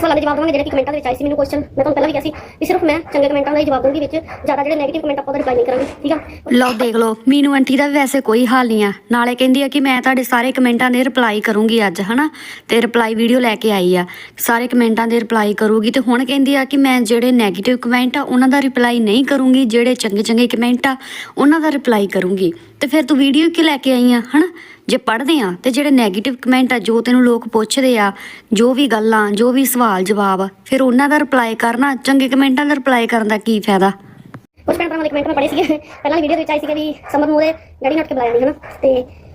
ਸਵਾਲਾਂ ਦੇ ਜਵਾਬ ਦਵਾਂਗੇ, ਜਿਹੜੇ ਕਿ ਕਮੈਂਟਾਂ ਦੇ ਵਿੱਚ ਆਏ ਸੀ ਮੈਨੂੰ ਕੁਐਸਚਨ ਮੈਂ ਤੁਹਾਨੂੰ ਪਹਿਲਾਂ ਵੀ ਕਿਹਾ ਸੀ ਵੀ ਸਿਰਫ ਮੈਂ ਚੰਗੇ ਕਮੈਂਟਾਂ ਦਾ ਹੀ ਜਵਾਬ ਦੂੰਗੀ ਵਿੱਚ। ਜ਼ਿਆਦਾ ਜਿਹੜੇ 네ਗੇਟਿਵ ਕਮੈਂਟ ਆਪਾਂ ਉਹਦਾ ਰਿਪਲਾਈ ਨਹੀਂ ਕਰਾਂਗੇ, ਠੀਕ ਆ? ਲਓ ਦੇਖ ਲਓ, ਮੀਨੂ ਆਂਟੀ ਦਾ ਵੈਸੇ ਕੋਈ ਹਾਲ ਨਹੀਂ ਆ। ਨਾਲੇ ਕਹਿੰਦੀ ਆ ਕਿ ਮੈਂ ਤੁਹਾਡੇ ਸਾਰੇ ਕਮੈਂਟਾਂ ਦੇ ਰਿਪਲਾਈ ਕਰੂੰਗੀ ਅੱਜ, ਹਨਾ? ਤੇ ਰਿਪਲਾਈ ਵੀਡੀਓ ਲੈ ਕੇ ਆਈ ਆ। ਸਾਰੇ ਕਮੈਂਟਾਂ ਦੇ ਰਿਪਲਾਈ ਕਰੂਗੀ ਤੇ ਹੁਣ ਕਹਿੰਦੀ ਆ ਕਿ ਮੈਂ ਜਿਹੜੇ 네ਗੇਟਿਵ ਕਮੈਂਟ ਆ, ਉਹਨਾਂ ਦਾ ਰਿਪਲਾਈ ਨਹੀਂ ਕਰੂੰਗੀ, ਜਿਹੜੇ ਚੰਗੇ ਚੰਗੇ ਕਮੈਂਟ ਆ, ਉਹਨਾਂ ਦਾ ਰਿਪਲਾਈ ਕਰੂੰਗੀ। ਤੇ ਫਿਰ ਤੂੰ ਵੀਡੀਓ ਕਿਉਂ ਲੈ ਕੇ ਆਈ ਆ, ਹਨਾ? ਜੇ ਪੜ੍ਹਦੇ ਆ ਤੇ ਜਿਹੜੇ 네ਗੇਟਿਵ ਕਮੈਂਟ ਆ ਜੋ ਤੈਨੂੰ ਲੋਕ ਪੁੱਛਦੇ ਆ ਜੋ ਵੀ ਗੱਲਾਂ ਜੋ ਵੀ ਸਵਾਲ ਜਵਾਬ ਫਿਰ ਉਹਨਾਂ ਦਾ ਰਿਪਲਾਈ ਕਰਨਾ ਚੰਗੇ ਕਮੈਂਟਾਂ ਦਾ ਰਿਪਲਾਈ ਕਰਨ ਦਾ ਕੀ ਫਾਇਦਾ? ਕੁਝ ਭੈਣ ਭਰਾਵਾਂ ਦੇ ਕਮੈਂਟ ਮੈਂ ਪੜ੍ਹੇ ਸੀਗੇ। ਪਹਿਲਾਂ ਵੀਡੀਓ ਦੇ ਵਿੱਚ ਆਈ ਸੀ ਕਿ ਵੀ ਸਮਰ ਨੂੰ ਉਹਦੇ ਡੈਡੀ ਨੇ ਉੱਠ ਕੇ ਬੁਲਾਇਆ ਨਹੀਂ ਹਨਾ? ਤੇ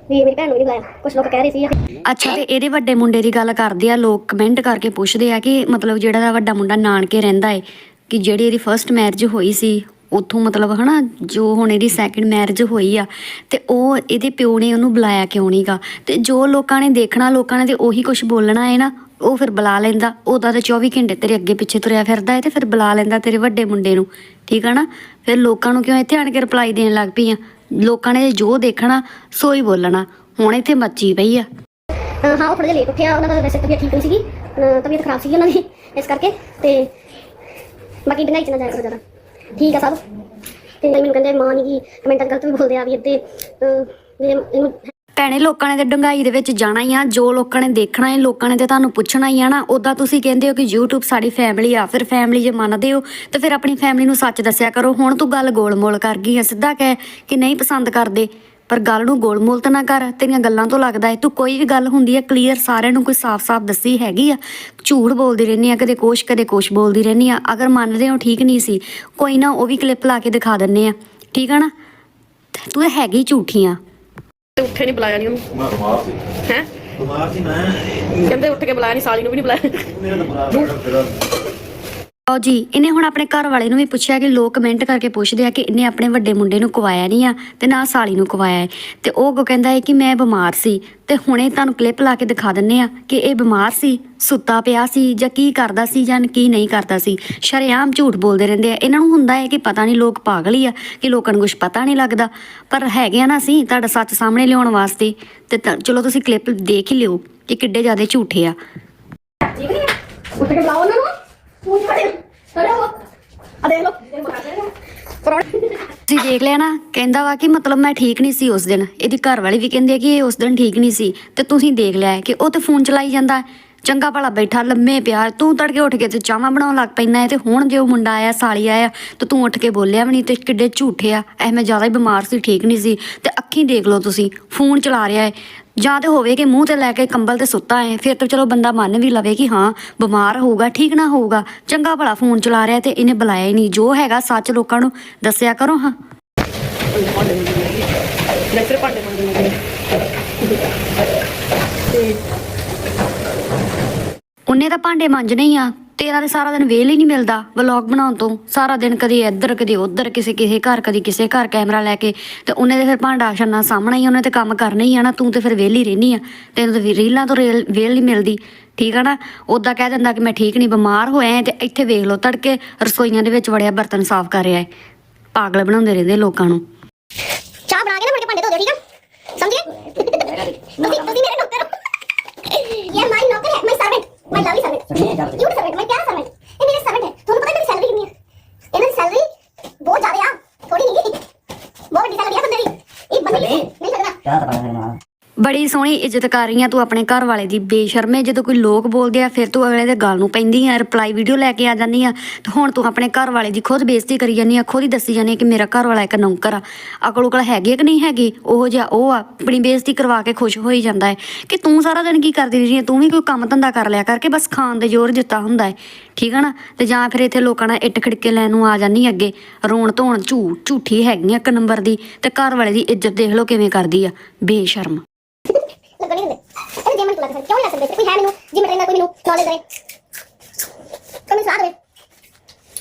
ਵੀ ਮੇਰੀ ਭੈਣ ਨੂੰ ਨਹੀਂ ਬੁਲਾਇਆ। ਕੁਝ ਲੋਕ ਕਹਿ ਰਹੇ ਸੀ ਅੱਛਾ ਤੇ ਇਹਦੇ ਵੱਡੇ ਮੁੰਡੇ ਦੀ ਗੱਲ ਕਰਦੇ ਆ ਲੋਕ ਕਮੈਂਟ ਕਰਕੇ ਪੁੱਛਦੇ ਆ ਕਿ ਮਤਲਬ ਜਿਹੜਾ ਦਾ ਵੱਡਾ ਮੁੰਡਾ ਨਾਨਕੇ ਰਹਿੰਦਾ ਏ ਕਿ ਜਿਹੜੀ ਇਹਦੀ ਫਰਸਟ ਮੈਰਿਜ ਹੋਈ ਸੀ ਉੱਥੋਂ ਮਤਲਬ ਹਨਾ, ਜੋ ਹੁਣ ਇਹਦੀ ਸੈਕਿੰਡ ਮੈਰਿਜ ਹੋਈ ਆ, ਤੇ ਉਹ ਇਹਦੇ ਪਿਓ ਨੇ ਉਹਨੂੰ ਬੁਲਾਇਆ ਕਿਉਂ ਨਹੀਂਗਾ ਤੇ ਜੋ ਲੋਕਾਂ ਨੇ ਦੇਖਣਾ, ਲੋਕਾਂ ਨੇ ਤੇ ਉਹੀ ਕੁਝ ਬੋਲਣਾ ਹੈ ਨਾ, ਉਹ ਫਿਰ ਬੁਲਾ ਲੈਂਦਾ। ਉਹਦਾ ਤਾਂ 24 ਘੰਟੇ ਤੇਰੇ ਅੱਗੇ ਪਿੱਛੇ ਤੁਰਿਆ ਫਿਰਦਾ ਹੈ ਤੇ ਫਿਰ ਬੁਲਾ ਲੈਂਦਾ ਤੇਰੇ ਵੱਡੇ ਮੁੰਡੇ ਨੂੰ। ਠੀਕ ਆ ਨਾ? ਫਿਰ ਲੋਕਾਂ ਨੂੰ ਕਿਉਂ ਇੱਥੇ ਆਣ ਕੇ ਰਿਪਲਾਈ ਦੇਣ ਲੱਗ ਪਈ ਆ? ਲੋਕਾਂ ਨੇ ਜੋ ਦੇਖਣਾ, ਸੋ ਹੀ ਬੋਲਣਾ। ਹੁਣ ਇੱਥੇ ਮੱਚੀ ਪਈ ਆ। ਹਾਂ, ਉਹ ਥੋੜਾ ਜਿਹਾ ਲੇਟ ਉੱਠਿਆ, ਉਹਨਾਂ ਦਾ ਵੈਸੇ ਤਬੀਅਤ ਠੀਕ ਨਹੀਂ ਸੀਗੀ ਤਬੀਅਤ ਖਰਾਬ ਸੀਗੀ ਉਹਨਾਂ ਦੀ, ਇਸ ਕਰਕੇ। ਤੇ ਬਾਕੀ ਡੰਗਾਈ ਚ ਨਾ ਜਾਇਆ ਕਰੋ ਜ਼ਿਆਦਾ। ਠੀਕ ਆ ਸਭ। ਤੇ ਮੈਨੂੰ ਕਹਿੰਦੇ ਮਾਂ ਨਹੀਂ ਕੀ ਕਮੈਂਟਾਂ 'ਚ ਗਲਤ ਵੀ ਬੋਲਦੇ ਆ ਵੀ ਇੱਥੇ ਵੀ ਇਹਨੂੰ ਭੈਣੇ, ਲੋਕਾਂ ਨੇ ਤੇ ਡੰਗਾਈ ਦੇ ਵਿੱਚ ਜਾਣਾ ਹੀ ਆ। ਜੋ ਲੋਕਾਂ ਨੇ ਦੇਖਣਾ ਹੈ, ਲੋਕਾਂ ਨੇ ਤੇ ਤੁਹਾਨੂੰ ਪੁੱਛਣਾ ਹੀ ਆ ਨਾ ਉਦਾਂ ਤੁਸੀਂ ਕਹਿੰਦੇ ਹੋ ਕਿ YouTube ਸਾਡੀ ਫੈਮਿਲੀ ਆ। ਫਿਰ ਫੈਮਿਲੀ ਜੇ ਮੰਨਦੇ ਹੋ, ਤੇ ਫਿਰ ਆਪਣੀ ਫੈਮਿਲੀ ਨੂੰ ਸੱਚ ਦੱਸਿਆ ਕਰੋ। ਹੁਣ ਤੂੰ ਗੱਲ ਗੋਲ-ਮੋਲ ਕਰ ਗਈ ਆ ਸਿੱਧਾ ਕਹਿ ਕਿ ਨਹੀਂ ਪਸੰਦ ਕਰਦੇ। ਪਰ ਗੱਲ ਨੂੰ ਗੋਲ-ਮੋਲ ਤਾਂ ਨਾ ਕਰ ਤੇਰੀਆਂ ਗੱਲਾਂ ਤੋਂ ਲੱਗਦਾ ਹੈ ਤੂੰ ਕੋਈ ਵੀ ਗੱਲ ਹੁੰਦੀ ਹੈ ਕਲੀਅਰ ਸਾਰਿਆਂ ਨੂੰ ਕੋਈ ਸਾਫ਼-ਸਾਫ਼ ਦੱਸੀ ਹੈਗੀ ਆ। ਝੂਠ ਬੋਲਦੀ ਰਹਿੰਦੀ ਆ ਕਦੇ ਕੁਛ ਕਦੇ ਕੁਛ ਬੋਲਦੀ ਰਹਿੰਦੀ ਆ। ਅਗਰ ਮੰਨਦੇ ਹੋ ਠੀਕ ਨਹੀਂ ਸੀ ਕੋਈ ਨਾ ਉਹ ਵੀ ਕਲਿੱਪ ਲਾ ਕੇ ਦਿਖਾ ਦਿੰਨੇ ਆ। ਠੀਕ ਆ ਨਾ? ਤੂੰ ਇਹ ਹੈਗੀ ਝੂਠੀ ਆ। ਤੇ ਉੱਠੇ ਨਹੀਂ ਬੁਲਾਇਆ ਨਹੀਂ ਉਹਨੂੰ। ਮੈਂ ਬਿਮਾਰ ਸੀ। ਹੈ? ਬਿਮਾਰ ਸੀ ਮੈਂ। ਕਹਿੰਦੇ ਉੱਠ ਕੇ ਬੁਲਾਇਆ ਨਹੀਂ ਸਾਲੀ ਨੂੰ ਵੀ ਨਹੀਂ ਬੁਲਾਇਆ। ਮੇਰਾ ਤਾਂ ਬੁਰਾ ਹਾਲ ਫਿਰ ਆਓ ਜੀ, ਇਹਨੇ ਹੁਣ ਆਪਣੇ ਘਰ ਵਾਲੇ ਨੂੰ ਵੀ ਪੁੱਛਿਆ ਕਿ ਲੋਕ ਕਮੈਂਟ ਕਰਕੇ ਪੁੱਛਦੇ ਆ ਕਿ ਇਹਨੇ ਆਪਣੇ ਵੱਡੇ ਮੁੰਡੇ ਨੂੰ ਕਵਾਇਆ ਨਹੀਂ ਆ ਤੇ ਨਾ ਸਾਲੀ ਨੂੰ ਕਵਾਇਆ ਹੈ ਤੇ ਉਹ ਅੱਗੋਂ ਕਹਿੰਦਾ ਹੈ ਕਿ ਮੈਂ ਬਿਮਾਰ ਸੀ ਤੇ ਹੁਣੇ ਤੁਹਾਨੂੰ ਕਲਿੱਪ ਲਾ ਕੇ ਦਿਖਾ ਦਿੰਨੇ ਆ ਕਿ ਇਹ ਬਿਮਾਰ ਸੀ, ਸੁੱਤਾ ਪਿਆ ਸੀ ਜਾਂ ਕੀ ਕਰਦਾ ਸੀ ਜਾਂ ਕੀ ਨਹੀਂ ਕਰਦਾ ਸੀ। ਸ਼ਰੇਆਮ ਝੂਠ ਬੋਲਦੇ ਰਹਿੰਦੇ ਆ। ਇਹਨਾਂ ਨੂੰ ਹੁੰਦਾ ਹੈ ਕਿ ਪਤਾ ਨਹੀਂ ਲੋਕ ਪਾਗਲ ਹੀ ਆ, ਕਿ ਲੋਕਾਂ ਨੂੰ ਕੁਝ ਪਤਾ ਨਹੀਂ ਲੱਗਦਾ। ਪਰ ਹੈਗੇ ਆ ਨਾ ਅਸੀਂ ਤੁਹਾਡਾ ਸੱਚ ਸਾਹਮਣੇ ਲਿਆਉਣ ਵਾਸਤੇ ਤੇ ਤਾਂ- ਚਲੋ ਤੁਸੀਂ ਕਲਿੱਪ ਦੇਖ ਹੀ ਲਿਓ ਕਿ ਕਿੱਡੇ ਜ਼ਿਆਦਾ ਝੂਠੇ ਆ। ਠੀਕ ਹੈ ਉੱਠ ਬੁਲਾਓ ਉਹਨਾਂ ਨੂੰ। ਤੁਸੀਂ ਦੇਖ ਲਿਆ ਨਾ, ਕਹਿੰਦਾ ਵਾ ਕਿ ਮਤਲਬ ਮੈਂ ਠੀਕ ਨਹੀਂ ਸੀ ਉਸ ਦਿਨ। ਇਹਦੀ ਘਰ ਵਾਲੀ ਵੀ ਕਹਿੰਦੀ ਹੈ ਕਿ ਇਹ ਉਸ ਦਿਨ ਠੀਕ ਨਹੀਂ ਸੀ। ਤੇ ਤੁਸੀਂ ਦੇਖ ਲਿਆ ਕਿ ਉਹ ਤੇ ਫੋਨ ਚਲਾਈ ਜਾਂਦਾ। ਚੰਗਾ ਭਲਾ ਬੈਠਾ, ਲੰਮੇ ਪਿਆ ਤੂੰ ਤੜਕੇ ਉੱਠ ਕੇ ਤੇ ਚਾਹਾਂ ਬਣਾਉਣ ਲੱਗ ਪੈਂਦਾ ਹੈ ਤੇ ਹੁਣ ਜੇ ਉਹ ਮੁੰਡਾ ਆਇਆ, ਸਾਲੀ ਆਇਆ, ਤੇ ਤੂੰ ਉੱਠ ਕੇ ਬੋਲਿਆ ਵੀ ਨਹੀਂ ਤੇ ਕਿੱਡੇ ਝੂਠੇ ਆ। ਐ ਮੈਂ ਜ਼ਿਆਦਾ ਹੀ ਬਿਮਾਰ ਸੀ, ਠੀਕ ਨਹੀਂ ਸੀ। ਤੇ ਅੱਖੀਂ ਦੇਖ ਲਓ ਤੁਸੀਂ, ਫੋਨ ਚਲਾ ਰਿਹਾ ਹੈ। ਜਾਂ ਤੇ ਹੋਵੇ ਕਿ ਮੂੰਹ ਤੇ ਲੈ ਕੇ ਕੰਬਲ ਤੇ ਸੁੱਤਾ ਹੈ, ਫਿਰ ਤਾਂ ਚਲੋ ਬੰਦਾ ਮੰਨ ਵੀ ਲਵੇ ਕਿ ਹਾਂ, ਬਿਮਾਰ ਹੋਊਗਾ, ਠੀਕ ਨਾ ਹੋਊਗਾ, ਚੰਗਾ ਭਲਾ ਫੋਨ ਚਲਾ ਰਿਹਾ ਤੇ ਇਹਨੇ ਬੁਲਾਇਆ ਹੀ ਨਹੀਂ। ਜੋ ਹੈਗਾ ਸੱਚ ਲੋਕਾਂ ਨੂੰ ਦੱਸਿਆ ਕਰੋ, ਹਾਂ। ਭਾਂਡੇ ਮੰਗਦੇ ਮੰਗਦੇ ਨੇ ਉਹਨੇ ਤਾਂ ਭਾਂਡੇ ਮਾਂਜਣੇ ਹੀ ਆ। ਤੇਰਾ ਤੇ ਸਾਰਾ ਦਿਨ ਵੇਲ ਹੀ ਨਹੀਂ ਮਿਲਦਾ ਵਲੌਗ ਬਣਾਉਣ ਤੋਂ। ਸਾਰਾ ਦਿਨ ਕਦੇ ਇੱਧਰ, ਕਦੇ ਉੱਧਰ, ਕਿਸੇ ਕਿਸੇ ਘਰ, ਕਦੇ ਕਿਸੇ ਘਰ ਕੈਮਰਾ ਲੈ ਕੇ। ਤੇ ਉਹਨੇ ਤੇ ਫਿਰ ਭਾਂਡਾ ਛੰਨਾ ਸਾਹਮਣਾ ਹੀ ਉਹਨੇ ਤੇ ਕੰਮ ਕਰਨਾ ਹੀ ਆ ਨਾ, ਤੂੰ ਤੇ ਫਿਰ ਵੇਲ ਹੀ ਰਹਿਨੀ ਆ। ਤੈਨੂੰ ਤਾਂ ਰੀਲਾਂ ਤੋਂ ਵੇਲ ਨਹੀਂ ਮਿਲਦੀ। ਠੀਕ ਆ ਨਾ? ਉਦਾਂ ਕਹਿ ਦਿੰਦਾ ਕਿ ਮੈਂ ਠੀਕ ਨਹੀਂ, ਬਿਮਾਰ ਹੋਇਆ ਤੇ ਇੱਥੇ ਵੇਖ ਲਓ ਤੜਕੇ ਰਸੋਈਆਂ ਦੇ ਵਿੱਚ ਵੜਿਆ ਬਰਤਨ ਸਾਫ਼ ਕਰ ਰਿਹਾ ਹੈ ਪਾਗਲ ਬਣਾਉਂਦੇ ਰਹਿੰਦੇ ਲੋਕਾਂ ਨੂੰ। ਚਾਹ ਬਣਾ ਕੇ ਨਾ ਮੁੜ ਕੇ ਭਾਂਡੇ ਧੋ ਦਿਓ, ਠੀਕ ਆ? ਸਮਝ? ਗਏ ਤੁਸੀਂ ਤੁਸੀਂ ਮੇਰੇ ਨੌਕਰ ਹੋ। ਇਹ ਮਾਈ ਨੌਕਰ ਹੈ, my servant. My lovely servant you servant my Piara servant ਇਹ ਮੇਰੇ ਸਰਵੈਂਟ ਹੈ। ਤੁਹਾਨੂੰ ਪਤਾ ਮੇਰੀ ਸੈਲਰੀ ਕਿੰਨੀ ਹੈ? ਇਹਨਾਂ ਦੀ ਸੈਲਰੀ ਬਹੁਤ ਜ਼ਿਆਦਾ ਆ। ਥੋੜੀ ਨਹੀਂ ਬਹੁਤ ਵੱਡੀ ਸੈਲਰੀ ਆ ਬੰਦੇ ਦੀ। ਇਹ ਬੰਦੇ ਦੀ ਨਹੀਂ ਸਕਦਾ ਚਾਹ ਤਾਂ ਨਾ ਬੜੀ ਸੋਹਣੀ ਇੱਜ਼ਤ ਕਰ ਰਹੀ ਆ ਤੂੰ ਆਪਣੇ ਘਰ ਵਾਲੇ ਦੀ, ਬੇਸ਼ਰਮੇ ਜਦੋਂ ਕੋਈ ਲੋਕ ਬੋਲਦੇ ਆ, ਫਿਰ ਤੂੰ ਅਗਲੇ ਦੇ ਗੱਲ ਨੂੰ ਪੈਂਦੀ ਆ ਰਿਪਲਾਈ ਵੀਡੀਓ ਲੈ ਕੇ ਆ ਜਾਂਦੀ ਆ। ਤੇ ਹੁਣ ਤੂੰ ਆਪਣੇ ਘਰ ਵਾਲੇ ਦੀ ਖੁਦ ਬੇਇੱਜ਼ਤੀ ਕਰੀ ਜਾਂਦੀ ਆ, ਖੁਦ ਹੀ ਦੱਸੀ ਜਾਂਦੀ ਆ ਕਿ ਮੇਰਾ ਘਰ ਵਾਲਾ ਇੱਕ ਨੌਕਰ ਆ। ਅਕਲ ਉਕਲ ਹੈਗੀ ਆ ਕਿ ਨਹੀਂ ਹੈਗੀ? ਉਹ ਜਿਹਾ ਉਹ ਆ, ਆਪਣੀ ਬੇਇੱਜ਼ਤੀ ਕਰਵਾ ਕੇ ਖੁਸ਼ ਹੋਈ ਜਾਂਦਾ ਹੈ। ਕਿ ਤੂੰ ਸਾਰਾ ਦਿਨ ਕੀ ਕਰਦੀ ਰਹੀ ਹੈ ਤੂੰ ਵੀ ਕੋਈ ਕੰਮ ਧੰਦਾ ਕਰ ਲਿਆ ਕਰਕੇ ਬਸ ਖਾਣ ਦੇ ਜ਼ੋਰ ਦਿੱਤਾ ਹੁੰਦਾ ਹੈ। ਠੀਕ ਆ ਨਾ? ਤੇ ਜਾਂ ਫਿਰ ਇੱਥੇ ਲੋਕਾਂ ਨਾਲ ਇੱਟ ਖਿੜਕੇ ਲੈਣ ਨੂੰ ਆ ਜਾਂਦੀ ਅੱਗੇ। ਰੋਣ ਧੋਣ ਝੂਠ ਝੂਠੀ ਹੈਗੀ ਆ ਇੱਕ ਨੰਬਰ ਦੀ। ਤੇ ਘਰ ਵਾਲੇ ਦੀ ਇੱਜ਼ਤ ਦੇਖ ਲਓ ਕਿਵੇਂ ਕਰਦੀ ਆ। ਬੇਸ਼ਰਮ। ਇਹ ਜਿਮ ਲੱਗ ਕਿਉਂ ਨਹੀਂ ਲੱਗ ਸਕਦੇ ਕੋਈ ਹੈ ਮੈਨੂੰ ਜਿਮ ਟ੍ਰੇਨਰ ਕੋਈ ਮੈਨੂੰ ਨੌਲੇਜ ਦੇ ਕੋਈ ਮੈਨੂੰ ਸਲਾਹ ਦੇਵੇ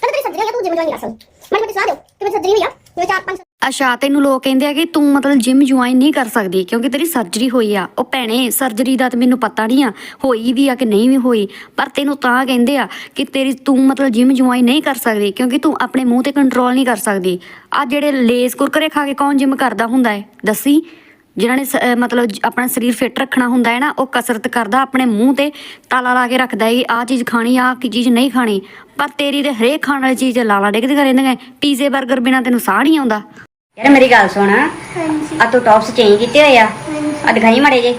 ਕਹਿੰਦਾ ਤੇਰੀ ਸਰਜਰੀ ਹੋਈ ਆ ਤੂੰ ਜਿਮ ਜੁਆਇਨ ਕਰ ਸਕਦਾ ਮੈਂ ਮੈਨੂੰ ਸਲਾਹ ਦਿਓ ਕਿ ਮੇਰੀ ਸਰਜਰੀ ਹੋਈ ਆ ਮੇਰੇ ਚਾਰ ਪੰਜ ਅੱਛਾ ਤੈਨੂੰ ਲੋਕ ਕਹਿੰਦੇ ਆ ਕਿ ਤੂੰ ਮਤਲਬ ਜਿਮ ਜੁਆਇਨ ਨਹੀਂ ਕਰ ਸਕਦੀ ਕਿਉਂਕਿ ਤੇਰੀ ਸਰਜਰੀ ਹੋਈ ਆ ਉਹ ਭੈਣੇ ਸਰਜਰੀ ਦਾ ਤੇ ਮੈਨੂੰ ਪਤਾ ਨਹੀਂ ਆ ਹੋਈ ਵੀ ਆ ਕਿ ਨਹੀਂ ਵੀ ਹੋਈ ਪਰ ਤੈਨੂੰ ਤਾਂ ਕਹਿੰਦੇ ਆ ਕਿ ਤੇਰੀ ਤੂੰ ਮਤਲਬ ਜਿਮ ਜੁਆਇਨ ਨਹੀਂ ਕਰ ਸਕਦੀ ਕਿਉਂਕਿ ਤੂੰ ਆਪਣੇ ਮੂੰਹ ਤੇ ਕੰਟਰੋਲ ਨਹੀਂ ਕਰ ਸਕਦੀ। ਆ ਜਿਹੜੇ ਲੇਸ ਕੁਰਕਰੇ ਖਾ ਕੇ ਕੌਣ ਜਿਮ ਕਰਦਾ ਹੁੰਦਾ ਹੈ ਦੱਸੀ। ਜਿਨ੍ਹਾਂ ਨੇ ਮਤਲਬ ਆਪਣਾ ਸਰੀਰ ਫਿੱਟ ਰੱਖਣਾ ਹੁੰਦਾ ਹੈ ਨਾ ਉਹ ਕਸਰਤ ਕਰਦਾ ਆਪਣੇ ਮੂੰਹ ਤੇ ਤਾਲਾ ਲਾ ਕੇ ਰੱਖਦਾ ਹੈ ਆਹ ਚੀਜ਼ ਖਾਣੀ ਆ ਕੀ ਚੀਜ਼ ਨਹੀਂ ਖਾਣੀ। ਪਰ ਤੇਰੀ ਤੇ ਹਰੇਕ ਖਾਣ ਵਾਲੀ ਚੀਜ਼ ਤੇ ਲਾਲਾ ਡਿੱਗਦੀ ਕਰ ਰਹਿੰਦੀਆਂ ਪੀਜ਼ੇ 버ਗਰ ਬਿਨਾ ਤੈਨੂੰ ਸਾਹ ਨਹੀਂ ਆਉਂਦਾ। ਯਾਰ ਮੇਰੀ ਗੱਲ ਸੁਣ ਹਾਂਜੀ। ਆ ਤੂੰ ਟੌਪਸ ਚੇਂਜ ਕੀਤੇ ਹੋਏ ਆ ਆ ਦਿਖਾਈ ਮਾੜੇ ਜੇ।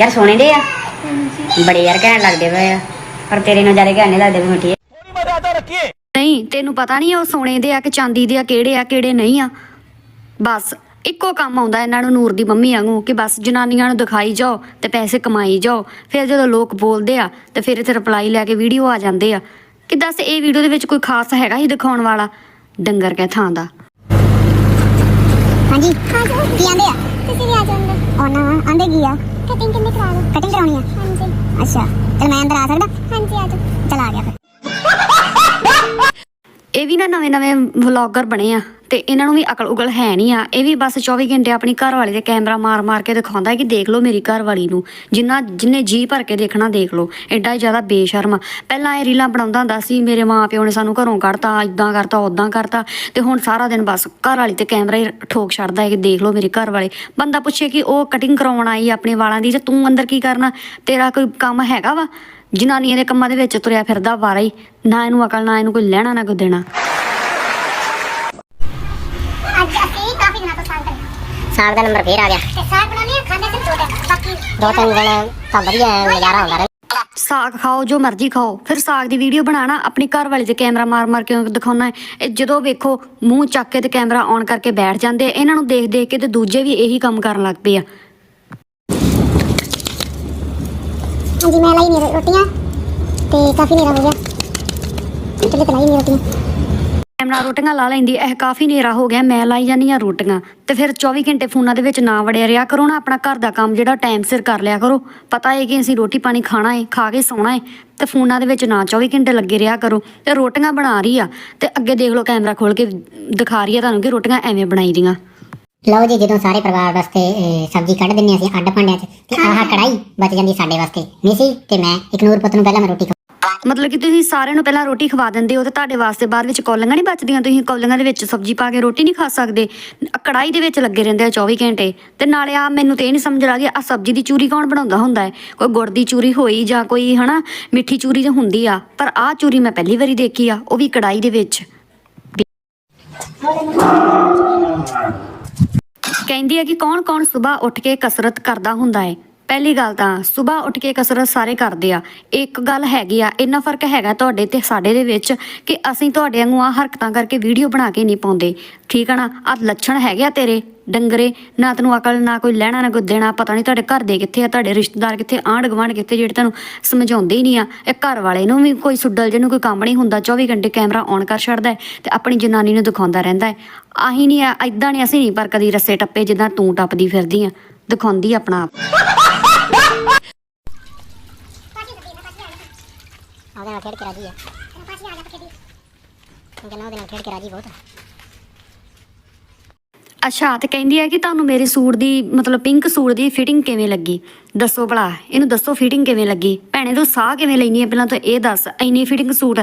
ਯਾਰ ਸੋਹਣੇ ਦੇ ਆ। ਬੜੇ ਯਾਰ ਕਹਿਣ ਲੱਗਦੇ ਪਏ ਆ ਪਰ ਤੇਰੇ ਨਜ਼ਾਰੇ ਕਹਿਣੇ ਲੱਗਦੇ ਪਏ ਮਿੱਠੀ। ਨਹੀਂ ਤੈਨੂੰ ਪਤਾ ਨਹੀਂ ਉਹ ਸੋਨੇ ਦੇ ਆ ਕਿ ਚਾਂਦੀ ਦੇ ਆ ਕਿਹੜੇ ਆ ਕਿਹੜੇ ਨਹੀਂ ਆ। ਬਸ। ਇੱਕੋ ਕੰਮ ਆਉਂਦਾ ਇਹਨਾਂ ਨੂੰ ਨੂਰ ਦੀ ਮੰਮੀ ਵਾਂਗੂ ਕਿ ਬਸ ਜਨਾਨੀਆਂ ਨੂੰ ਦਿਖਾਈ ਜਾਓ ਤੇ ਪੈਸੇ ਕਮਾਈ ਜਾਓ। ਫਿਰ ਜਦੋਂ ਲੋਕ ਬੋਲਦੇ ਆ ਤੇ ਫਿਰ ਇੱਥੇ ਰਿਪਲਾਈ ਲੈ ਕੇ ਵੀਡੀਓ ਆ ਜਾਂਦੇ ਆ। ਕਿ ਦੱਸ ਇਹ ਵੀਡੀਓ ਦੇ ਵਿੱਚ ਕੋਈ ਖਾਸ ਹੈਗਾ ਹੀ ਦਿਖਾਉਣ ਵਾਲਾ? ਡੰਗਰ ਕਹਿ ਥਾਂ ਦਾ। ਹਾਂਜੀ। ਕੀ ਆਂਦੇ ਆ? ਤੁਸੀਂ ਵੀ ਆ ਜਾਓ ਅੰਦਰ। ਆਉਣਾ ਵਾ ਆਂਦੇ ਕੀ ਆ? ਕਟਿੰਗ ਕਿੰਨੇ ਕਰਾ ਲਓ ਕਟਿੰਗ ਕਰਾਉਣੀ ਆ? ਹਾਂਜੀ। ਅੱਛਾ। ਚਲ ਮੈਂ ਅੰਦਰ ਆ ਸਕਦਾ? ਹਾਂਜੀ ਆ ਜਾਓ। ਚਲ ਆ ਗਿਆ ਫਿਰ। ਇਹ ਵੀ ਨਾ ਨਵੇਂ ਨਵੇਂ ਵਲੌਗਰ ਬਣੇ ਆ ਤੇ ਇਹਨਾਂ ਨੂੰ ਵੀ ਅਕਲ ਉਗਲ ਹੈ ਨਹੀਂ ਆ। ਇਹ ਵੀ ਬਸ 24 ਘੰਟੇ ਆਪਣੀ ਘਰ ਵਾਲੀ ਦੇ ਕੈਮਰਾ ਮਾਰ ਮਾਰ ਕੇ ਦਿਖਾਉਂਦਾ ਹੈ ਕਿ ਦੇਖ ਲਓ ਮੇਰੀ ਘਰ ਵਾਲੀ ਨੂੰ। ਜਿੰਨਾ ਜਿੰਨੇ ਜੀ ਭਰ ਕੇ ਦੇਖਣਾ ਦੇਖ ਲਓ। ਐਡਾ ਹੀ ਜ਼ਿਆਦਾ ਬੇਸ਼ਰਮ ਆ। ਪਹਿਲਾਂ ਇਹ ਰੀਲਾਂ ਬਣਾਉਂਦਾ ਹੁੰਦਾ ਸੀ, ਮੇਰੇ ਮਾਂ ਪਿਓ ਨੇ ਸਾਨੂੰ ਘਰੋਂ ਕੱਢਤਾ ਇਦਾਂ ਕਰਤਾ ਉਦਾਂ ਕਰਤਾ ਤੇ ਹੁਣ ਸਾਰਾ ਦਿਨ ਬਸ ਘਰ ਵਾਲੀ ਤੇ ਕੈਮਰਾ ਹੀ ਠੋਕ ਛੱਡਦਾ ਹੈ ਕਿ ਦੇਖ ਲਓ ਮੇਰੇ ਘਰ ਵਾਲੇ ਬੰਦਾ ਪੁੱਛੇ ਕਿ ਉਹ ਕਟਿੰਗ ਕਰਾਉਣ ਆਈ ਆਪਣੇ ਵਾਲਾਂ ਦੀ ਤੇ ਤੂੰ ਅੰਦਰ ਕੀ ਕਰਨਾ? ਤੇਰਾ ਕੋਈ ਕੰਮ ਹੈਗਾ ਵਾ? ਜਨਾਨੀਆਂ ਦੇ ਕੰਮਾਂ ਦੇ ਵਿੱਚ ਤੁਰਿਆ ਫਿਰਦਾ ਵਾਰਾ ਹੀ। ਨਾ ਇਹਨੂੰ ਅਕਲ ਨਾ ਇਹਨੂੰ ਕੋਈ ਲੈਣਾ ਨਾ ਕੋਈ ਦੇਣਾ। ਅੱਜ ਅਸੀਂ ਕਾਫੀ ਦਿਨਾਂ ਤੋਂ ਸਾਗ ਕਰੇ ਸਾਗ ਦਾ ਨੰਬਰ ਫੇਰ ਆ ਗਿਆ। ਤੇ ਸਾਗ ਬਣਾਉਣੇ ਆ ਖਾਣੇ ਸਿਰਫ ਦੋ ਟਾਈਮ ਬਾਕੀ ਦੋ ਤਿੰਨ ਦਿਨ ਤਾਂ ਵਧੀਆ ਨਜ਼ਾਰਾ ਆਉਂਦਾ ਰਹੇ। ਸਾਗ ਖਾਓ ਜੋ ਮਰਜ਼ੀ ਖਾਓ। ਫਿਰ ਸਾਗ ਦੀ ਵੀਡੀਓ ਬਣਾਣਾ ਆਪਣੀ ਘਰ ਵਾਲੇ ਤੇ ਕੈਮਰਾ ਮਾਰ ਮਾਰ ਕੇ ਦਿਖਾਉਣਾ ਹੈ। ਇਹ ਜਦੋਂ ਵੇਖੋ ਮੂੰਹ ਚੱਕ ਕੇ ਤੇ ਕੈਮਰਾ ਔਨ ਕਰਕੇ ਬੈਠ ਜਾਂਦੇ ਆ। ਇਹਨਾਂ ਨੂੰ ਦੇਖ ਦੇਖ ਕੇ ਤੇ ਦੂਜੇ ਵੀ ਇਹੀ ਕੰਮ ਕਰਨ ਲੱਗ ਪਏ ਆ। ਹਾਂਜੀ, ਮੈਂ ਲਾਈ ਮੇਰੀ ਰੋਟੀਆਂ ਤੇ ਕਾਫੀ ਨੇਰਾ ਹੋ ਗਿਆ। ਚਲੇ ਤਲਾਈ ਮੇਰੀ ਰੋਟੀਆਂ। ਕੈਮਰਾ ਰੋਟੀਆਂ ਲਾ ਲੈਂਦੀ, ਇਹ ਕਾਫੀ ਹਨੇਰਾ ਹੋ ਗਿਆ, ਮੈਂ ਲਾਈ ਜਾਂਦੀ ਆ ਰੋਟੀਆਂ। ਤੇ ਫਿਰ 24 ਘੰਟੇ ਫੋਨਾਂ ਦੇ ਵਿੱਚ ਨਾ ਵੜਿਆ ਰਿਹਾ ਕਰੋ ਨਾ, ਆਪਣਾ ਘਰ ਦਾ ਕੰਮ ਜਿਹੜਾ ਟਾਈਮ ਸਿਰ ਕਰ ਲਿਆ ਕਰੋ। ਪਤਾ ਹੈ ਕਿ ਅਸੀਂ ਰੋਟੀ ਪਾਣੀ ਖਾਣਾ ਹੈ ਖਾ ਕੇ ਸੌਣਾ ਹੈ ਤੇ ਫੋਨਾਂ ਦੇ ਵਿੱਚ ਨਾ 24 ਘੰਟੇ ਲੱਗੇ ਰਿਹਾ ਕਰੋ। ਤੇ ਰੋਟੀਆਂ ਬਣਾ ਰਹੀ ਆ, ਤੇ ਅੱਗੇ ਦੇਖ ਲਓ ਕੈਮਰਾ ਖੋਲ ਕੇ ਦਿਖਾ ਰਹੀ ਆ ਤੁਹਾਨੂੰ ਕਿ ਰੋਟੀਆਂ ਐਵੇਂ ਬਣਾਈ ਦੀਆਂ। ਲਓ ਜੀ ਜਦੋਂ ਸਾਰੇ ਪਰਿਵਾਰ ਵਾਸਤੇ ਸਬਜ਼ੀ ਕੱਢ ਦਿੰਨੇ ਅਸੀਂ ਅੱਡ ਭਾਂਡਿਆਂ 'ਚ ਤੇ ਆਹ ਕੜਾਈ ਬਚ ਜਾਂਦੀ ਸਾਡੇ ਵਾਸਤੇ। ਨਹੀਂ ਸੀ ਤੇ ਮੈਂ ਇੱਕ ਨੂਰ ਪੁੱਤ ਨੂੰ ਪਹਿਲਾਂ ਮੈਂ ਰੋਟੀ ਮਤਲਬ ਕਿ ਤੁਸੀਂ ਸਾਰਿਆਂ ਨੂੰ ਪਹਿਲਾਂ ਰੋਟੀ ਖਵਾ ਦਿੰਦੇ ਹੋ ਤੇ ਤੁਹਾਡੇ ਵਾਸਤੇ ਬਾਅਦ ਵਿੱਚ ਕੌਲੀਆਂ ਨਹੀਂ ਬਚਦੀਆਂ? ਤੁਸੀਂ ਕੌਲੀਆਂ ਦੇ ਵਿੱਚ ਸਬਜ਼ੀ ਪਾ ਕੇ ਰੋਟੀ ਨਹੀਂ ਖਾ ਸਕਦੇ? ਕੜਾਈ ਦੇ ਵਿੱਚ ਲੱਗੇ ਰਹਿੰਦੇ ਆ 24 ਘੰਟੇ। ਤੇ ਨਾਲੇ ਆ ਮੈਨੂੰ ਤੇ ਇਹ ਨਹੀਂ ਸਮਝ ਲੱਗੀ ਆ ਸਬਜ਼ੀ ਦੀ ਚੂਰੀ ਕੌਣ ਬਣਾਉਂਦਾ ਹੁੰਦਾ ਹੈ? ਕੋਈ ਗੁੜ ਦੀ ਚੂਰੀ ਹੋਈ ਜਾਂ ਕੋਈ ਹਨਾ ਮਿੱਠੀ ਚੂਰੀ ਤੇ ਹੁੰਦੀ ਆ। ਪਰ ਆ ਚੂਰੀ ਮੈਂ ਪਹਿਲੀ ਵਾਰੀ ਦੇਖੀ ਆ ਉਹ ਵੀ ਕੜਾਈ ਦੇ ਵਿੱਚ। ਕਹਿੰਦੀ ਹੈ ਕਿ ਕੌਣ-ਕੌਣ ਸਵੇਰ ਉੱਠ ਕੇ ਕਸਰਤ ਕਰਦਾ ਹੁੰਦਾ ਹੈ? ਪਹਿਲੀ ਗੱਲ ਤਾਂ ਸਵੇਰ ਉੱਠ ਕੇ ਕਸਰਤ ਸਾਰੇ ਕਰਦੇ ਆ। ਇੱਕ ਗੱਲ ਹੈਗੀ ਆ, ਇੰਨਾ ਫ਼ਰਕ ਹੈਗਾ ਤੁਹਾਡੇ ਤੇ ਸਾਡੇ ਦੇ ਵਿੱਚ ਕਿ ਅਸੀਂ ਤੁਹਾਡੇ ਵਾਂਗੂ ਆ ਹਰਕਤਾਂ ਕਰਕੇ ਵੀਡੀਓ ਬਣਾ ਕੇ ਨਹੀਂ ਪਾਉਂਦੇ। ਠੀਕ ਆ ਨਾ? ਆ ਲੱਛਣ ਹੈਗੇ ਆ ਤੇਰੇ ਡੰਗਰੇ। ਨਾ ਤੈਨੂੰ ਅਕਲ, ਨਾ ਕੋਈ ਲੈਣਾ, ਨਾ ਕੋਈ ਦੇਣਾ। ਪਤਾ ਨਹੀਂ ਤੁਹਾਡੇ ਘਰ ਦੇ ਕਿੱਥੇ ਆ, ਤੁਹਾਡੇ ਰਿਸ਼ਤੇਦਾਰ ਕਿੱਥੇ ਆਂਢ ਗੁਆਂਢ ਕਿੱਥੇ ਜਿਹੜੇ ਤੁਹਾਨੂੰ ਸਮਝਾਉਂਦੇ ਹੀ ਨਹੀਂ ਆ। ਇਹ ਘਰ ਵਾਲੇ ਨੂੰ ਵੀ ਕੋਈ ਸੁੱਡਲ ਜਿਹਨੂੰ ਕੋਈ ਕੰਮ ਨਹੀਂ ਹੁੰਦਾ। 24 ਘੰਟੇ ਕੈਮਰਾ ਔਨ ਕਰ ਛੱਡਦਾ ਹੈ ਤੇ ਆਪਣੀ ਜਨਾਨੀ ਨੂੰ ਦਿਖਾਉਂਦਾ ਰਹਿੰਦਾ ਹੈ। ਆਹੀ ਨਹੀਂ ਆ ਇਦਾਂ ਨਹੀਂ ਅਸੀਂ ਨਹੀਂ ਪਰ ਕਦੀ ਰਸੇ ਟੱਪੇ ਜਿੱਦਾਂ ਤੂੰ ਟੱਪਦੀ ਫਿਰਦੀ ਆ। ਦਿਖਾਉਂਦੀ ਆਪਣਾ ਆਪ। ਉਹਦੇ ਨਾਲ ਖੇਡ ਕੇ ਰਾਜੀ ਉਹਦੇ ਨਾਲ ਖੇਡ ਕੇ ਰਾਜੀ ਬਹੁਤ ਅੱਛਾ ਤੇ ਕਹਿੰਦੀ ਹੈ ਕਿ ਤੁਹਾਨੂੰ ਮੇਰੇ ਸੂਟ ਦੀ ਮਤਲਬ ਪਿੰਕ ਸੂਟ ਦੀ ਫਿਟਿੰਗ ਕਿਵੇਂ ਲੱਗੀ? ਦੱਸੋ ਭਲਾ ਇਹਨੂੰ ਦੱਸੋ ਫਿਟਿੰਗ ਕਿਵੇਂ ਲੱਗੀ? ਭੈਣੇ ਤੂੰ ਸਾਹ ਕਿਵੇਂ ਲੈਣੀ ਹੈ ਪਹਿਲਾਂ ਤਾਂ ਇਹ ਦੱਸ ਇੰਨੀ ਫਿਟਿੰਗ ਸੂਟ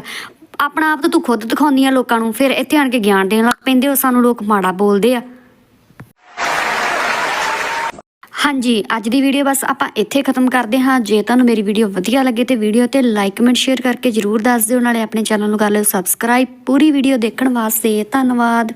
ਆਪਣਾ ਆਪ ਤਾਂ ਤੂੰ ਖੁਦ ਦਿਖਾਉਂਦੀ ਆ ਲੋਕਾਂ ਨੂੰ ਫਿਰ ਇੱਥੇ ਆਣ ਕੇ ਗਿਆਨ ਦੇਣ ਲੱਗ ਪੈਂਦੇ ਹੋ ਸਾਨੂੰ ਲੋਕ ਮਾੜਾ ਬੋਲਦੇ ਆ। ਹਾਂਜੀ, ਅੱਜ ਦੀ ਵੀਡੀਓ ਬਸ ਆਪਾਂ ਇੱਥੇ ਖਤਮ ਕਰਦੇ ਹਾਂ। ਜੇ ਤੁਹਾਨੂੰ ਮੇਰੀ ਵੀਡੀਓ ਵਧੀਆ ਲੱਗੇ ਤੇ ਵੀਡੀਓ ਤੇ ਲਾਈਕ ਕਮੈਂਟ ਸ਼ੇਅਰ ਕਰਕੇ ਜਰੂਰ ਦੱਸ ਦਿਓ। ਨਾਲੇ ਆਪਣੇ ਚੈਨਲ ਨੂੰ ਕਰ ਲਿਓ ਸਬਸਕ੍ਰਾਈਬ ਪੂਰੀ ਵੀਡੀਓ ਦੇਖਣ ਵਾਸਤੇ ਧੰਨਵਾਦ।